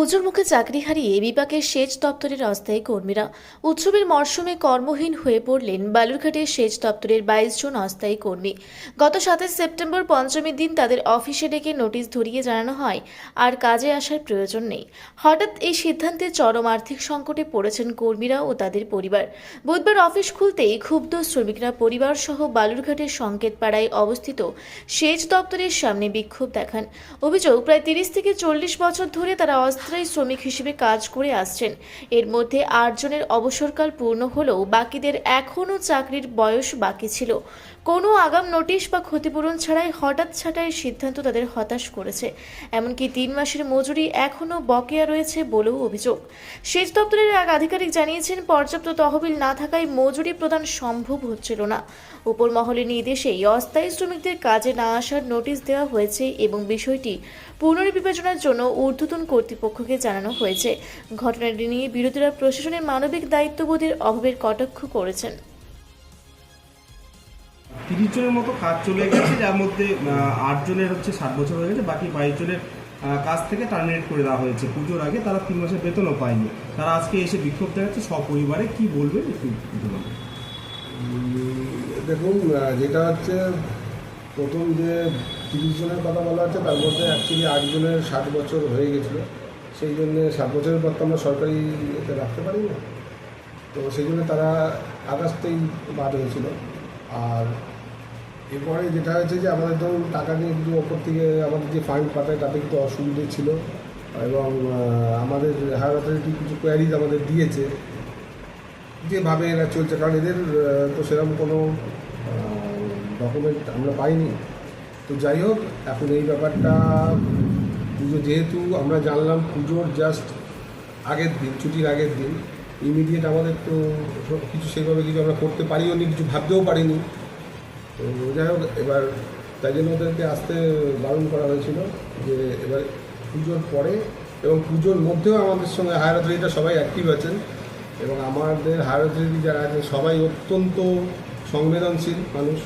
পুজোর মুখে চাকরি হারিয়ে বিপাকের সেচ দপ্তরের অস্থায়ী কর্মীরা উৎসবের মরশুমে কর্মহীন হয়ে পড়লেন বালুরঘাটের সেচ দপ্তরের বাইশ জন অস্থায়ী কর্মী। গত সাতাশ সেপ্টেম্বর পঞ্চমীর দিন তাদের অফিসে ডেকে নোটিশ ধরিয়ে জানানো হয়, আর কাজে আসার প্রয়োজন নেই। হঠাৎ এই সিদ্ধান্তে চরম আর্থিক সংকটে পড়েছেন কর্মীরা ও তাদের পরিবার। বুধবার অফিস খুলতেই ক্ষুব্ধ শ্রমিকরা পরিবার সহ বালুরঘাটের সংকেতপাড়ায় অবস্থিত সেচ দপ্তরের সামনে বিক্ষোভ দেখান। অভিযোগ, প্রায় তিরিশ থেকে চল্লিশ বছর ধরে তারা অস্থায়ী শ্রমিক হিসেবে কাজ করে আসছেন। এর মধ্যে আটজনের অবসরকাল পূর্ণ হলেও বাকিদের এখনও চাকরির বয়স বাকি ছিল। কোনো আগাম নোটিশ বা ক্ষতিপূরণ ছাড়াই হঠাৎ ছাঁটাইয়ের সিদ্ধান্ত তাদের হতাশ করেছে। এমনকি তিন মাসের মজুরি এখনও বকেয়া রয়েছে বলেও অভিযোগ। সেচ দপ্তরের এক আধিকারিক জানিয়েছেন, পর্যাপ্ত তহবিল না থাকায় মজুরি প্রদান সম্ভব হচ্ছিল না। উপর মহলের নির্দেশেই অস্থায়ী শ্রমিকদের কাজে না আসার নোটিশ দেওয়া হয়েছে এবং বিষয়টি পুনর্বিবেচনার জন্য ঊর্ধ্বতন কর্তৃপক্ষকে জানানো হয়েছে। ঘটনাটি নিয়ে বিরোধীরা প্রশাসনের মানবিক দায়িত্ববোধের অভাবের কটাক্ষ করেছেন। তিরিশ জনের মতো কাজ চলে গেছে, যার মধ্যে আট জনের হচ্ছে ষাট বছর হয়ে গেছে, বাকি বাইশ জনের কাজ থেকে টার্মিনেট করে দেওয়া হয়েছে। পুজোর আগে তারা তিন মাসের বেতনও পায়নি। তারা আজকে এসে বিক্ষোভ দেখাচ্ছে, সপরিবারে কি বলবেন একটু দেখুন যেটা হচ্ছে, প্রথম যে তিরিশ জনের কথা বলা হচ্ছে, তার মধ্যে অ্যাকচুয়ালি আটজনের ষাট বছর হয়ে গেছিল। সেই জন্যে ষাট বছরের পর তো আমরা সরকারি এতে রাখতে পারি না তো সেই জন্য তারা আগস্টেই বাদ হয়েছিল। আর এরপরে যেটা হয়েছে যে আমাদের ধরুন টাকা নিয়ে কিছু ওপর থেকে আমাদের যে ফান্ড পাঠায়, তাতে কিছু অসুবিধে ছিল। এবং আমাদের হায়ার অথরিটি কিছু কোয়ারিজ আমাদের দিয়েছে। যেভাবে এরা চলছে, কারণ এদের তো সেরকম কোনো ডকুমেন্ট আমরা পাইনি। তো যাই হোক, এখন এই ব্যাপারটা, পুজো যেহেতু আমরা জানলাম, পুজোর জাস্ট আগের দিন, ছুটির আগের দিন ইমিডিয়েট আমাদের তো কিছু সেভাবে কিছু আমরা করতে পারিও নি কিছু ভাবতেও পারিনি। যাই হোক, এবার তাই জন্য ওদেরকে আসতে বারণ করা হয়েছিল যে এবার পুজোর পরে এবং পুজোর মধ্যেও আমাদের সঙ্গে হায়ার সবাই অ্যাক্টিভ আছেন এবং আমাদের হায়ার যারা আছেন, সবাই অত্যন্ত সংবেদনশীল মানুষ।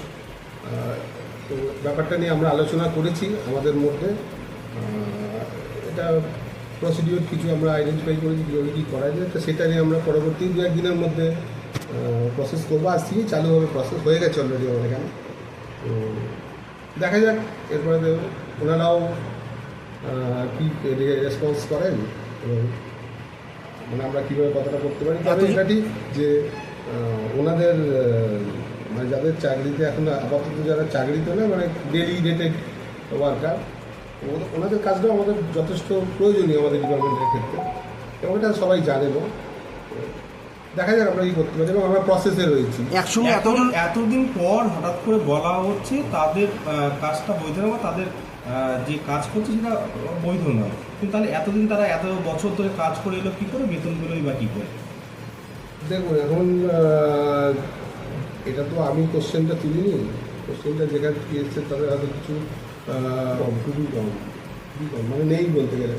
তো ব্যাপারটা নিয়ে আমরা আলোচনা করেছি আমাদের মধ্যে। এটা প্রসিডিওর কিছু আমরা আইডেন্টিফাই করেছি কীভাবে কী করা যায়, তো সেটা নিয়ে আমরা পরবর্তী দু একদিনের মধ্যে প্রসেস করব। আর আসছি চালু হবে প্রসেস হয়ে গেছে অলরেডি আমাদের এখানে। তো দেখা যাক এরপরে ওনারাও কি রেসপন্স করেন এবং মানে আমরা কীভাবে কথাটা করতে পারি। এটা ঠিক যে ওনাদের মানে যাদের চাকরিতে এখন আপাতত যারা চাকরিতে না মানে ডেলি রেটেড ওয়ার্কার ওনাদের কাজটাও আমাদের যথেষ্ট প্রয়োজনীয় আমাদের ডিপার্টমেন্টের ক্ষেত্রে। এবং এটা সবাই জানেন দেখা যাক আমরা কি করতে পারি এবং আমরা প্রসেসে রয়েছি। একসঙ্গে এত এতজন এতদিন পর হঠাৎ করে বলা হচ্ছে তাদের কাজটা বৈধ না বা তাদের যে কাজ করছে সেটা বৈধ নয়। কিন্তু তাহলে এতদিন তারা এত বছর ধরে কাজ করে এলো কী করে? বেতনগুলোই বা কী করে? দেখুন এখন এটা তো আমি কোশ্চেনটা তুলিনি। কোশ্চেনটা যেখানে থেকে এসছে তাদের হয়তো কিছু খুবই কম খুবই কম মানে নেই বলতে গেলে।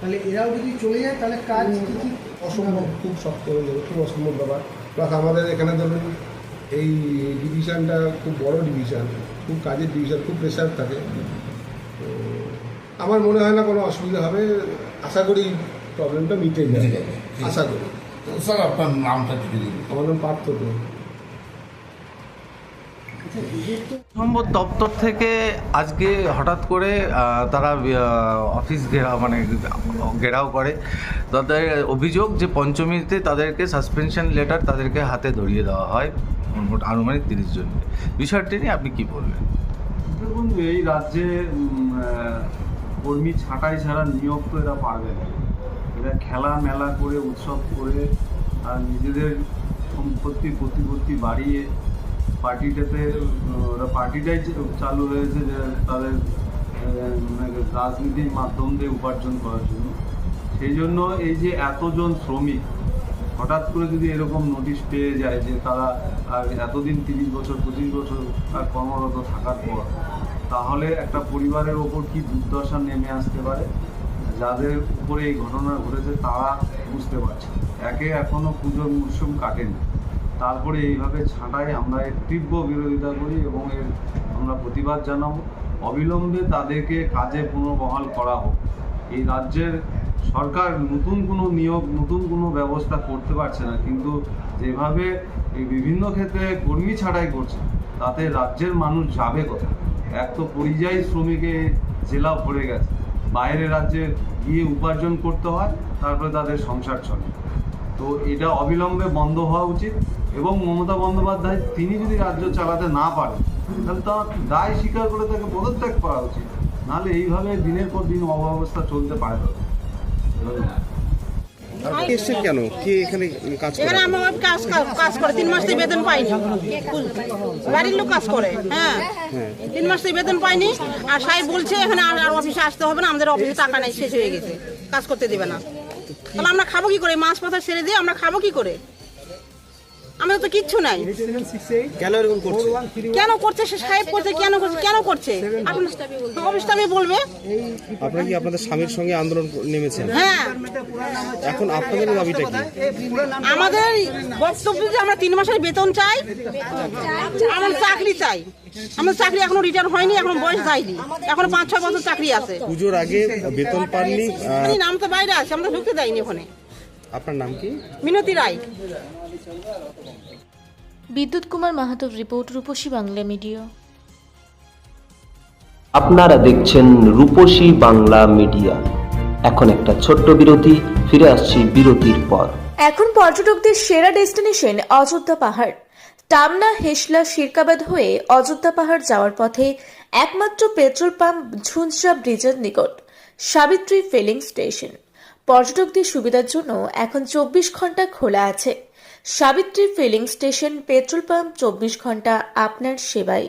তাহলে এরাও যদি চলে যায় তাহলে কাজ কি কি অসম্ভব খুব শক্ত হয়ে যাবে খুব অসম্ভব ব্যাপার। প্লাস আমাদের এখানে ধরুন এই ডিভিশনটা খুব বড় ডিভিশান খুব কাজের ডিভিশন খুব প্রেশার থাকে। তো আমার মনে হয় না কোনো অসুবিধা হবে। আশা করি প্রবলেমটা মিটে যাবে। আশা করি। স্যার আপনার নামটা আমার নাম পার্থ সম্পদ দপ্তর থেকে আজকে হঠাৎ করে তারা অফিস ঘেরাও মানে ঘেরাও করে। তাদের অভিযোগ যে পঞ্চমীতে তাদেরকে সাসপেনশন লেটার তাদেরকে হাতে ধরিয়ে দেওয়া হয়, মোট আনুমানিক তিরিশ জনকে। বিষয়টি নিয়ে আপনি কি বলবেন? দেখুন, এই রাজ্যে কর্মী ছাঁটাই ছাড়া নিয়োগ তো এরা পারবে না। এরা খেলা মেলা করে, উৎসব করে, আর নিজেদের সম্পত্তি, প্রতিপত্তি বাড়িয়ে পার্টিটাতে ওরা পার্টিটাই চালু হয়েছে তাদের মানে রাজনীতির মাধ্যম দিয়ে উপার্জন করার জন্য। সেই জন্য এই যে এতজন শ্রমিক, হঠাৎ করে যদি এরকম নোটিশ পেয়ে যায় যে তারা আর এতদিন তিরিশ বছর, পঁচিশ বছর আর কর্মরত থাকার পর, তাহলে একটা পরিবারের ওপর কি দুর্দশা নেমে আসতে পারে? যাদের উপরে এই ঘটনা ঘটেছে তারা বুঝতে পারছে একে এখনও পুজোর মরশুম কাটেনি। তারপরে এইভাবে ছাঁটাই আমরা এর তীব্র বিরোধিতা করি এবং এর আমরা প্রতিবাদ জানাব। অবিলম্বে তাদেরকে কাজে পুনর্বহাল করা হোক। এই রাজ্যের সরকার নতুন কোনো নিয়োগ, নতুন কোনো ব্যবস্থা করতে পারছে না। কিন্তু যেভাবে এই বিভিন্ন ক্ষেত্রে কর্মী ছাঁটাই করছে, তাতে রাজ্যের মানুষ যাবে কোথায়? এক তো পরিযায়ী শ্রমিকে জেলা ভরে গেছে। বাইরে রাজ্যে গিয়ে উপার্জন করতে হয়, তারপরে তাদের সংসার চলে। তো এটা অবিলম্বে বন্ধ হওয়া উচিত এবং মমতা বন্দ্যোপাধ্যায় তিনি যদি রাজ্য চালাতে না পারেন তাহলে তার দায় স্বীকার করে তাকে পদত্যাগ করা উচিত। নাহলে এইভাবে দিনের পর দিন অব্যবস্থা চলতে পারে না। ধন্যবাদ। কেন? কে এখানে কাজ করে? এখানে আমার কাজ কাজ- কাজ করে। তিন মাস থেকে বেতন পাইনি বাড়ির লোক কাজ করে হ্যাঁ। তিন মাস থেকে বেতন পাইনি আর সাহেব বলছে এখানে আর আর অফিসে আসতে হবে না আমাদের অফিসে টাকা নেই শেষ হয়ে গেছে। কাজ করতে দেবে না। তাহলে আমরা খাব কি করে? মাছ পাতা ছেড়ে দিয়ে আমরা খাব কি করে? আমাদের তো কিচ্ছু নাই। কেন এরকম করছে? কেন করছে সে সাহেব করছে? কেন করছে? কেন করছে? অফিসটা আমি বলবে? আপনারা কি আপনাদের স্বামীর সঙ্গে আন্দোলন নেমেছেন? হ্যাঁ। এখন আপনাদের দাবিটা কি? আমাদের বক্তব্য যে আমরা তিন মাসের বেতন চাই আমার চাকরি চাই। আমার চাকরি এখনও রিটার্ন হয়নি এখনও বয়স যায়নি। এখনও পাঁচ ছয় বছর চাকরি আছে। পুজোর আগে বেতন পাননি নাম তো বাইরে আছে আমরা ঢুকতে দেয়নি ওখানে। আপনার নাম কি? মিনতি রায়। বিদ্যুৎ কুমার মাহাতোর রিপোর্ট রূপসী বাংলা মিডিয়া। আপনারা দেখছেন রূপসী বাংলা মিডিয়া। এখন একটা ছোট্ট বিরতি ফিরে আসছি বিরতির পর। এখন পর্যটকদের সেরা ডেস্টিনেশন অযোধ্যা পাহাড়। টামনা হেসলা শিরকাবাদ হয়ে অযোধ্যা পাহাড় যাওয়ার পথে একমাত্র পেট্রোল পাম্প ঝুনসা ব্রিজের নিকট সাবিত্রী ফিলিং স্টেশন। পর্যটকদের সুবিধার জন্য এখন চব্বিশ ঘণ্টা খোলা আছে। Savitri filling station petrol pump, চব্বিশ ঘণ্টা আপনার সেবায়।